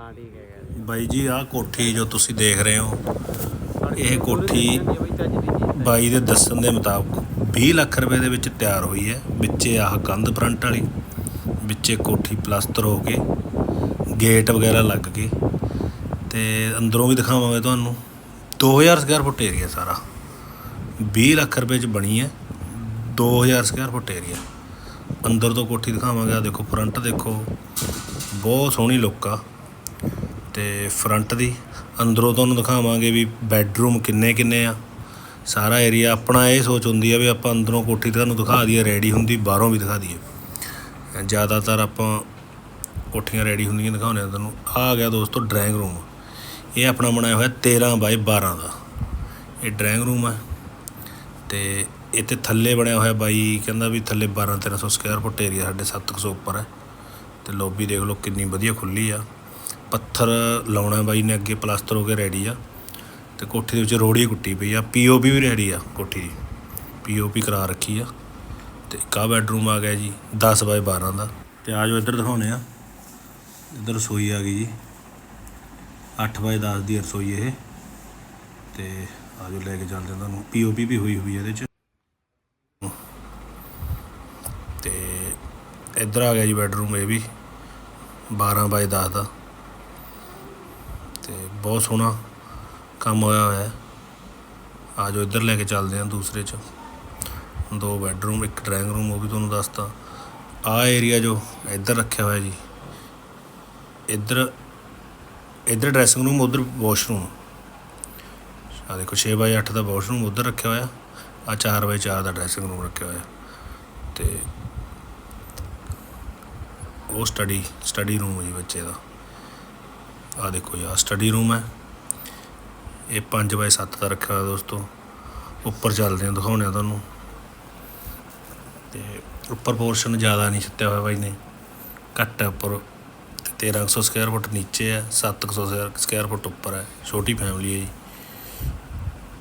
ਹਾਂ ਠੀਕ ਹੈਗਾ ਬਾਈ ਜੀ ਆਹ ਕੋਠੀ ਜੋ ਤੁਸੀਂ ਦੇਖ ਰਹੇ ਹੋ ਇਹ ਕੋਠੀ ਬਈ ਦੀ ਦੱਸਣ ਦੇ ਮੁਤਾਬਕ 20 ਲੱਖ ਰੁਪਏ ਦੇ ਵਿੱਚ ਤਿਆਰ ਹੋਈ ਹੈ। ਵਿੱਚੇ ਆਹ ਕੰਧ ਫਰੰਟ ਵਾਲੀ ਵਿੱਚੇ ਕੋਠੀ ਪਲਸਤਰ ਹੋ ਕੇ ਗੇਟ ਵਗੈਰਾ ਲੱਗ ਕੇ ਤੇ ਅੰਦਰੋਂ ਵੀ ਦਿਖਾਵਾਂਗੇ ਤੁਹਾਨੂੰ। 2000 ਸਕੁਅਰ ਫੁੱਟ ਏਰੀਆ ਸਾਰਾ। 20 ਲੱਖ ਰੁਪਏ ਚ ਬਣੀ ਹੈ। 2000 ਸਕੁਅਰ ਫੁੱਟ ਏਰੀਆ ਅੰਦਰ ਤੋਂ ਕੋਠੀ ਦਿਖਾਵਾਂਗੇ। ਆ ਦੇਖੋ ਫਰੰਟ ਦੇਖੋ। ਬਹੁਤ ਸੋਹਣੀ ਲੁੱਕ ਆ। ਅਤੇ ਫਰੰਟ ਦੀ। ਅੰਦਰੋਂ ਤੁਹਾਨੂੰ ਦਿਖਾਵਾਂਗੇ ਵੀ ਬੈੱਡਰੂਮ ਕਿੰਨੇ ਕਿੰਨੇ ਆ। ਸਾਰਾ ਏਰੀਆ ਆਪਣਾ ਇਹ ਸੋਚ ਹੁੰਦੀ ਆ ਵੀ ਆਪਾਂ ਅੰਦਰੋਂ ਕੋਠੀ ਤੁਹਾਨੂੰ ਦਿਖਾ ਦਈਏ ਰੈਡੀ ਹੁੰਦੀ, ਬਾਹਰੋਂ ਵੀ ਦਿਖਾ ਦਈਏ। ਜ਼ਿਆਦਾਤਰ ਆਪਾਂ ਕੋਠੀਆਂ ਰੈਡੀ ਹੁੰਦੀਆਂ ਦਿਖਾਉਂਦੇ ਆ ਤੁਹਾਨੂੰ। ਆ ਗਿਆ ਦੋਸਤੋ ਡਰਾਇੰਗ ਰੂਮ ਇਹ ਆਪਣਾ ਬਣਾਇਆ ਹੋਇਆ 13 ਬਾਈ 12 ਦਾ। ਇਹ ਡਰਾਇੰਗ ਰੂਮ ਆ। ਤੇ ਇੱਥੇ ਥੱਲੇ ਬਣਿਆ ਹੋਇਆ ਬਾਈ ਕਹਿੰਦਾ ਵੀ ਥੱਲੇ 12 1300 ਸਕੁਅਰ ਫੁੱਟ ਏਰੀਆ ਸਾਡੇ 700 ਉੱਪਰ ਹੈ ਤੇ ਲੌਬੀ ਦੇਖ ਲਓ ਕਿੰਨੀ ਵਧੀਆ ਖੁੱਲੀ ਆ। ਪੱਥਰ ਲਾਉਣਾ ਬਾਈ ਨੇ ਅੱਗੇ ਪਲਾਸਟਰ ਹੋ ਕੇ ਰੈਡੀ ਆ ਤੇ ਕੋਠੀ ਦੇ ਵਿੱਚ ਰੋੜੀ ਕੁੱਟੀ ਪਈ ਆ ਪੀਓਪੀ ਵੀ ਰੈਡੀ ਆ ਕੋਠੀ ਦੀ। ਪੀਓਪੀ ਕਰਾ ਰੱਖੀ ਆ ਤੇ ਇੱਕ ਬੈਡਰੂਮ ਆ ਗਿਆ ਜੀ 10 ਬਾਏ 12 ਦਾ। ਤੇ ਆਜੋ ਇੱਧਰ ਦਿਖਾਉਣੇ ਆ, ਇੱਧਰ ਰਸੋਈ ਆ ਗਈ ਜੀ 8 ਬਾਏ 10 ਦੀ ਰਸੋਈ ਇਹ। ਤੇ ਆਜੋ ਲੈ ਕੇ ਚੱਲਦੇ ਹਾਂ ਤੁਹਾਨੂੰ ਪੀਓਪੀ ਵੀ ਹੋਈ ਹੋਈ ਆ ਇਹਦੇ ਚ। ਤੇ ਇੱਧਰ ਆ ਗਿਆ ਜੀ ਬੈਡਰੂਮ ਇਹ ਵੀ 12 ਬਾਏ 10 ਦਾ। ਅਤੇ ਬਹੁਤ ਸੋਹਣਾ ਕੰਮ ਹੋਇਆ ਹੋਇਆ ਹੈ। ਆ ਜਾਓ, ਇੱਧਰ ਲੈ ਕੇ ਚੱਲਦੇ ਹਾਂ ਦੂਸਰੇ ਚ। ਦੋ ਬੈੱਡਰੂਮ ਇੱਕ ਡਰਾਇੰਗ ਰੂਮ ਉਹ ਵੀ ਤੁਹਾਨੂੰ ਦੱਸਤਾ। ਆ ਏਰੀਆ ਜੋ ਇੱਧਰ ਰੱਖਿਆ ਹੋਇਆ ਜੀ। ਇੱਧਰ ਇੱਧਰ ਡਰੈਸਿੰਗ ਰੂਮ ਉਧਰ ਵਾਸ਼ਰੂਮ ਆ ਦੇਖੋ 6 ਬਾਏ 8 ਦਾ ਵਾਸ਼ਰੂਮ ਉਧਰ ਰੱਖਿਆ ਹੋਇਆ। ਆ 4 ਬਾਏ 4 ਦਾ ਡਰੈਸਿੰਗ ਰੂਮ ਰੱਖਿਆ ਹੋਇਆ। ਤੇ ਉਹ ਸਟੱਡੀ ਸਟੱਡੀ ਰੂਮ ਹੈ ਜੀ ਬੱਚੇ ਦਾ। ਆ ਦੇਖੋ ਜੀ ਆ ਸਟੱਡੀ ਰੂਮ ਹੈ। ਇਹ 5 ਬਾਏ 7 ਦਾ ਰੱਖਿਆ ਹੋਇਆ ਦੋਸਤੋ। ਉੱਪਰ ਚੱਲਦੇ ਹਾਂ ਦਿਖਾਉਣੇ ਆ ਤੁਹਾਨੂੰ। ਤੇ ਉੱਪਰ ਪੋਰਸ਼ਨ ਜ਼ਿਆਦਾ ਨਹੀਂ ਛੱਤਿਆ ਹੋਇਆ ਬਾਈ ਨੇ। ਘੱਟ ਹੈ ਉੱਪਰ। ਤੇ 1300 ਸਕੁਅਰ ਫੁੱਟ ਨੀਚੇ ਹੈ 700 ਸਕੁਅਰ ਫੁੱਟ ਉੱਪਰ ਹੈ। ਛੋਟੀ ਫੈਮਿਲੀ ਹੈ ਜੀ।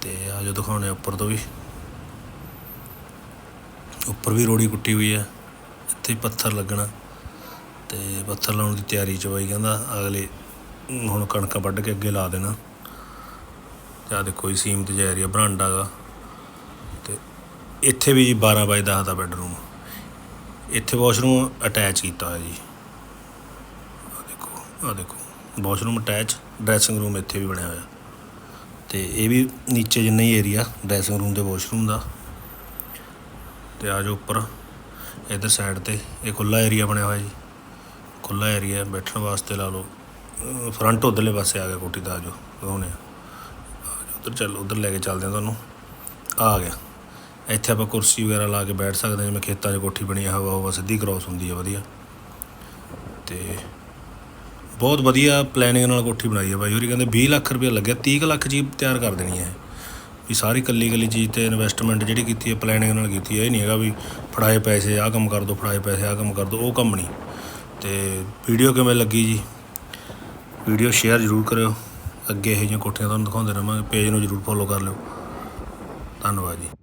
ਤੇ ਆ ਜੋ ਦਿਖਾਉਣੇ ਹਾਂ ਉੱਪਰ ਤੋਂ ਵੀ। ਉੱਪਰ ਵੀ ਰੋੜੀ ਕੁੱਟੀ ਹੋਈ ਹੈ। ਇੱਥੇ ਪੱਥਰ ਲੱਗਣਾ। ਤੇ ਪੱਥਰ ਲਾਉਣ ਦੀ ਤਿਆਰੀ ਚ ਬਾਈ ਕਹਿੰਦਾ ਅਗਲੇ ਹੁਣ ਕਣਕਾਂ ਵੱਢ ਕੇ ਅੱਗੇ ਲਾ ਦੇਣਾ। ਤੇ ਆਹ ਦੇਖੋ ਜੀ, ਸੀਮਤ ਜਿਹਾ ਏਰੀਆ ਬਰਾਂਡਾ ਗਾ ਤੇ ਇੱਥੇ ਵੀ ਜੀ 12 ਬਾਈ 10 ਦਾ ਬੈੱਡਰੂਮ। ਇੱਥੇ ਵਾਸ਼ਰੂਮ ਅਟੈਚ ਕੀਤਾ ਹੋਇਆ ਜੀ। ਆ ਦੇਖੋ ਆ ਦੇਖੋ। ਵਾਸ਼ਰੂਮ ਅਟੈਚ, ਡਰੈਸਿੰਗ ਰੂਮ ਇੱਥੇ ਵੀ ਬਣਿਆ ਹੋਇਆ। ਤੇ ਇਹ ਵੀ ਨੀਚੇ ਜਿੰਨਾ ਹੀ ਏਰੀਆ ਡਰੈਸਿੰਗ ਰੂਮ ਤੇ ਵਾਸ਼ਰੂਮ ਦਾ। ਤੇ ਆ ਜਾਓ ਉੱਪਰ, ਇਧਰ ਸਾਈਡ ਤੇ, ਇਹ ਖੁੱਲਾ ਏਰੀਆ ਬਣਿਆ ਹੋਇਆ ਜੀ। ਖੁੱਲਾ ਏਰੀਆ ਬੈਠਣ ਵਾਸਤੇ ਲਾ ਲਓ। ਫਰੰਟ ਉਧਰਲੇ ਪਾਸੇ ਆ ਗਿਆ ਕੋਠੀ ਦਾ ਆ ਜਾਓ ਦਿਖਾਉਂਦੇ ਆ। ਉਧਰ ਚੱਲ, ਉਧਰ ਲੈ ਕੇ ਚੱਲਦੇ ਆ ਤੁਹਾਨੂੰ। ਆ ਗਿਆ। ਇੱਥੇ ਆਪਾਂ ਕੁਰਸੀ ਵਗੈਰਾ ਲਾ ਕੇ ਬੈਠ ਸਕਦੇ ਹਾਂ, ਜਿਵੇਂ ਖੇਤਾਂ 'ਚ ਕੋਠੀ ਬਣੀ ਆ, ਹਵਾ ਹਵਾ ਸਿੱਧੀ ਕ੍ਰੋਸ ਹੁੰਦੀ ਆ, ਵਧੀਆ। ਤੇ ਬਹੁਤ ਵਧੀਆ ਪਲੈਨਿੰਗ ਨਾਲ ਕੋਠੀ ਬਣਾਈ ਆ ਬਾਈ। ਹੋਰੀ ਕਹਿੰਦੇ 20 ਲੱਖ ਰੁਪਏ ਲੱਗਿਆ 30 ਕੁ ਲੱਖ ਜੀ ਤਿਆਰ ਕਰ ਦੇਣੀ ਹੈ ਵੀ ਸਾਰੀ ਕੱਲੀ ਕੱਲੀ ਚੀਜ਼ ਤੇ ਇਨਵੈਸਟਮੈਂਟ ਜਿਹੜੀ ਕੀਤੀ ਹੈ ਪਲੈਨਿੰਗ ਨਾਲ ਕੀਤੀ ਹੈ ਇਹ ਨਹੀਂ ਹੈਗਾ ਵੀ ਫੜਾਏ ਪੈਸੇ, ਆਹ ਕੰਮ ਕਰ ਦੋ, ਫੜਾਏ ਪੈਸੇ, ਆਹ ਕੰਮ ਕਰ ਦੋ, ਉਹ ਕੰਮ ਨਹੀਂ। ਤੇ ਵੀਡੀਓ ਕਿਵੇਂ ਲੱਗੀ ਜੀ? ਵੀਡੀਓ ਸ਼ੇਅਰ ਜ਼ਰੂਰ ਕਰਿਓ। ਅੱਗੇ ਇਹੋ ਜਿਹੀਆਂ ਕੋਠੀਆਂ ਤੁਹਾਨੂੰ ਦਿਖਾਉਂਦੇ ਰਹਾਂਗੇ। ਪੇਜ ਨੂੰ ਜ਼ਰੂਰ ਫੋਲੋ ਕਰ ਲਿਓ। ਧੰਨਵਾਦ ਜੀ।